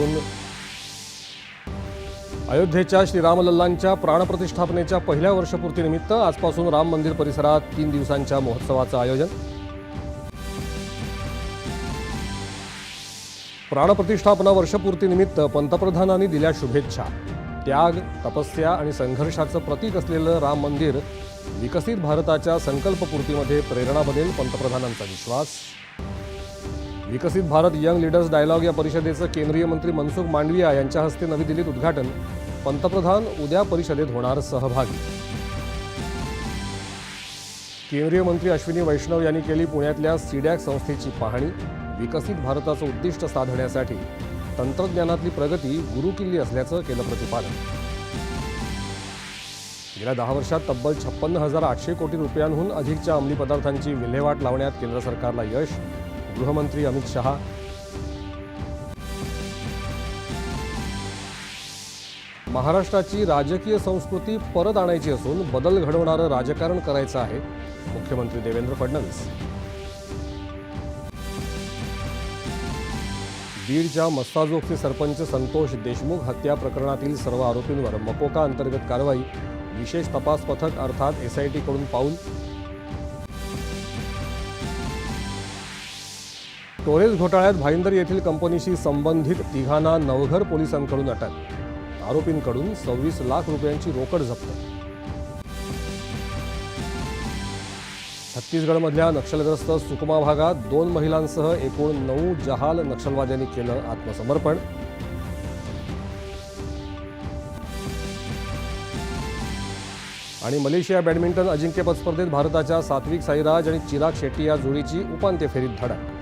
एकूण अयोध्येच्या श्रीरामलल्लांच्या प्राणप्रतिष्ठापनेच्या पहिल्या वर्षपूर्तीनिमित्त आजपासून राम मंदिर परिसरात तीन दिवसांच्या महोत्सवाचं आयोजन. प्राणप्रतिष्ठापना वर्षपूर्तीनिमित्त पंतप्रधानांनी दिल्या शुभेच्छा. त्याग तपस्या आणि संघर्षाचं प्रतीक असलेलं राम मंदिर विकसित भारताच्या संकल्पपूर्तीमध्ये प्रेरणा बनेल पंतप्रधानांचा विश्वास. विकसित भारत यंग लीडर्स डायलॉग या परिषदेचं केंद्रीय मंत्री मनसुख मांडविया यांच्या हस्ते नवी दिल्लीत उद्घाटन. पंतप्रधान उद्या परिषदेत होणार सहभागी. केंद्रीय मंत्री अश्विनी वैष्णव यांनी केली पुण्यातल्या सीडॅक संस्थेची पाहणी. विकसित भारताचं उद्दिष्ट साधण्यासाठी तंत्रज्ञानातली प्रगती गुरुकिल्ली असल्याचं केलं प्रतिपादन. गेल्या दहा वर्षात तब्बल छप्पन्न हजार आठशे कोटी रुपयांहून अधिकच्या अंमली पदार्थांची विल्हेवाट लावण्यात केंद्र सरकारला यश. गृहमंत्री अमित शहा. महाराष्ट्राची राजकीय संस्कृती परत आणायची असून बदल घडवणारं राजकारण करायचं आहे. मुख्यमंत्री देवेंद्र फडणवीस. बीडच्या मस्ताजोगचे सरपंच संतोष देशमुख हत्या प्रकरणातील सर्व आरोपींवर मकोका अंतर्गत कारवाई. विशेष तपास पथक अर्थात एसआयटीकडून पाऊल टोरेस घोटाळ्यात भाईंदर येथील कंपनीशी संबंधित तिघांना नवघर पोलिसांकडून अटक. आरोपींकडून सव्वीस लाख रुपयांची रोकड जप्त. छत्तीसगडमधल्या नक्षलग्रस्त सुकमा भागात दोन महिलांसह एकूण नऊ जहाल नक्षलवाद्यांनी केलं आत्मसमर्पण. आणि मलेशिया बॅडमिंटन अजिंक्यपद स्पर्धेत भारताच्या सात्विक साईराज आणि चिराग शेट्टी या जोडीची उपांत्य फेरीत धडक.